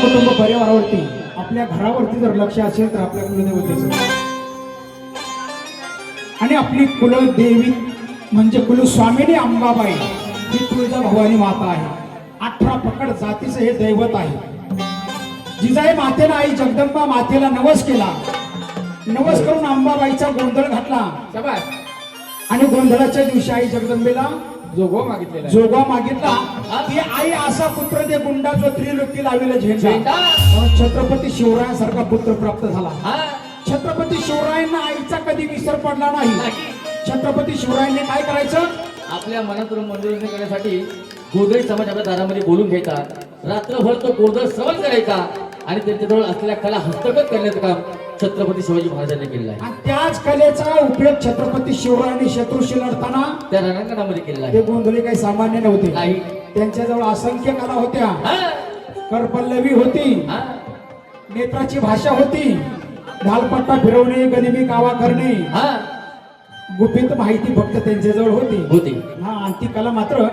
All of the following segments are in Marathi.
कुटुंब परिवारावरती आपल्या घरावरती जर लक्ष असेल तर आपल्या कुलदेवतेचं आणि आपली कुलदेवी म्हणजे कुलस्वामिनी अंबाबाई ही तुळजा भवानी माता आहे. अठरा पकड जातीचं हे दैवत आहे. जिजाई मातेला आई जगदंबा मातेला नवस केला. नवस करून अंबाबाईचा गोंधळ घातला. आणि गोंधळाच्या दिवशी आई जगदंबेला जोगो मागितलेला आहे. जोगा मागितला की आई असा पुत्र दे गुंडा जो त्रिलोकी लावेला झेंडा. झेंडा. छत्रपती शिवरायांसारखा पुत्र प्राप्त झाला. हा. छत्रपती शिवरायांना आईचा कधी विसर पडला नाही. नाही. छत्रपती शिवरायांनी काय करायचं? आपल्या मनातून मनोरंजन करण्यासाठी गोदरेज समाज आपल्या दारामध्ये बोलून घ्यायचा. रात्रभर तो गोदर श्रवण करायचा. आणि त्यांच्याजवळ असलेल्या कला हस्तगत करण्याचं काम. छत्रपती शिवाजी महाराजांनी केलेलं आहे. आणि त्याच कलेचा उपयोग छत्रपती शिवरायांनी शत्रूशी लढताना त्या रणांगणामध्ये केलेला ते आहे गोंधळी काही सामान्य नव्हते. नाही. त्यांच्याजवळ असंख्य कला होत्या. करपल्लवी होती. नेत्राची भाषा होती. ढालपट्टा फिरवणे गनिमी कावा करणे. हा. गुपित माहिती फक्त त्यांच्याजवळ होती. होती. हा आणि ती कला मात्र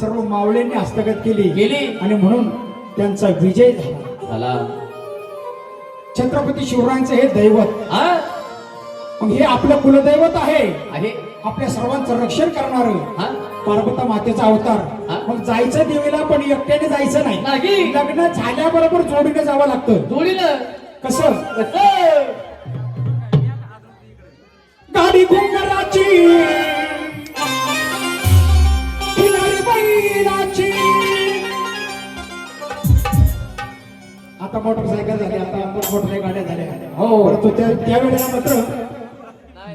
सर्व मावळ्यांनी हस्तगत केली. गेली आणि म्हणून त्यांचा विजय झाला. झाला. छत्रपती शिवरायांचं हे दैवत. हा मग हे आपलं कुलदैवत आहे. आहे. आपल्या सर्वांचं रक्षण करणार हा? पार्वता मातेचा अवतार. मग जायचं देवीला पण एकट्याने जायचं नाही. नाही. लग्न झाल्याबरोबर जोडीने जावं लागतं. जोडीनं? कसं? कसं? गाडी घुंगराची. बैलाची. आता मोटरसायकल झाली आता मोठमोठ्या गाड्या झाल्या. हो. परंतु त्या त्यावेळेला मात्र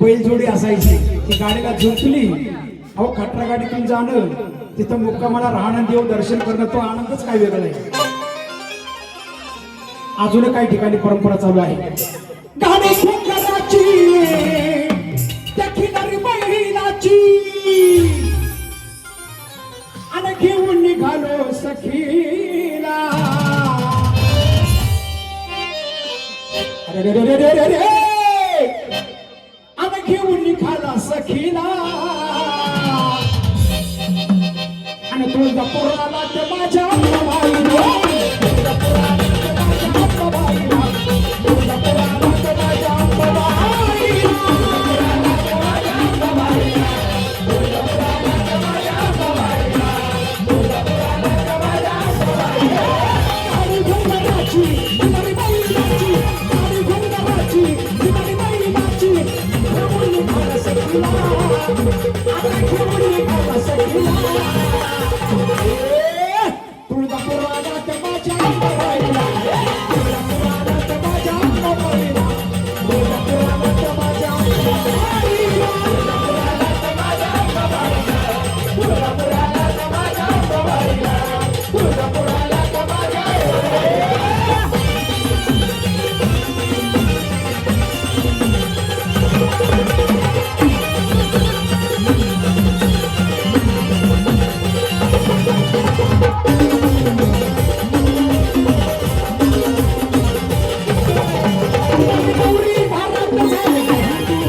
बैलजोडी असायची. ती गाडीला झोपली. अहो खटरा गाडीतून जाणं तिथं मुक्कामाला राहणं देव दर्शन करणं तो आनंदच काय वेगळा आहे अजून काही ठिकाणी परंपरा चालू आहे. गाडी आणि घेऊन निघालो सखीला आणि घेऊन निघाला सखीला आणि तुळजापुराला ते माझ्या निघाला झाले दिवस.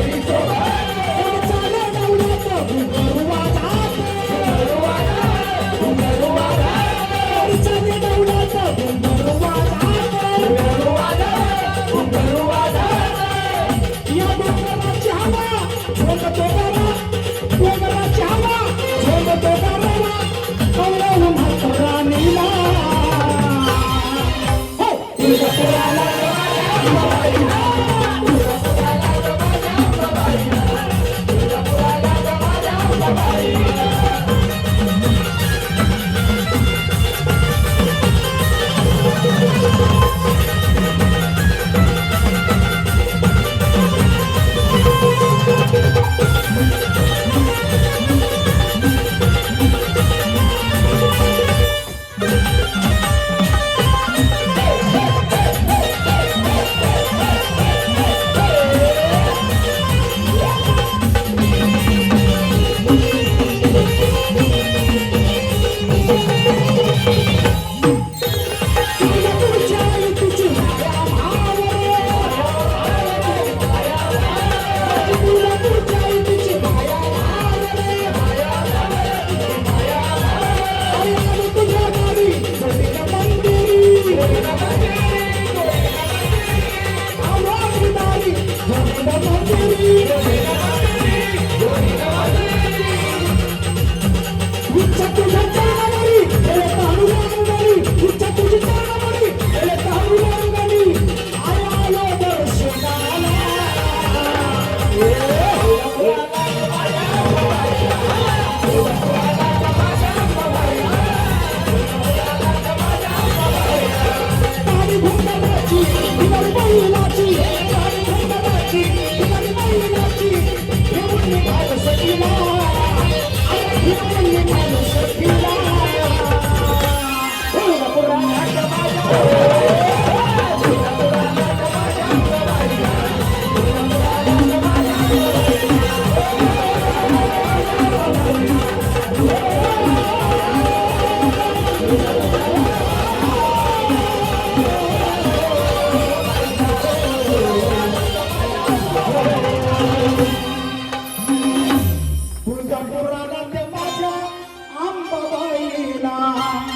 ¡Vaya, vaya!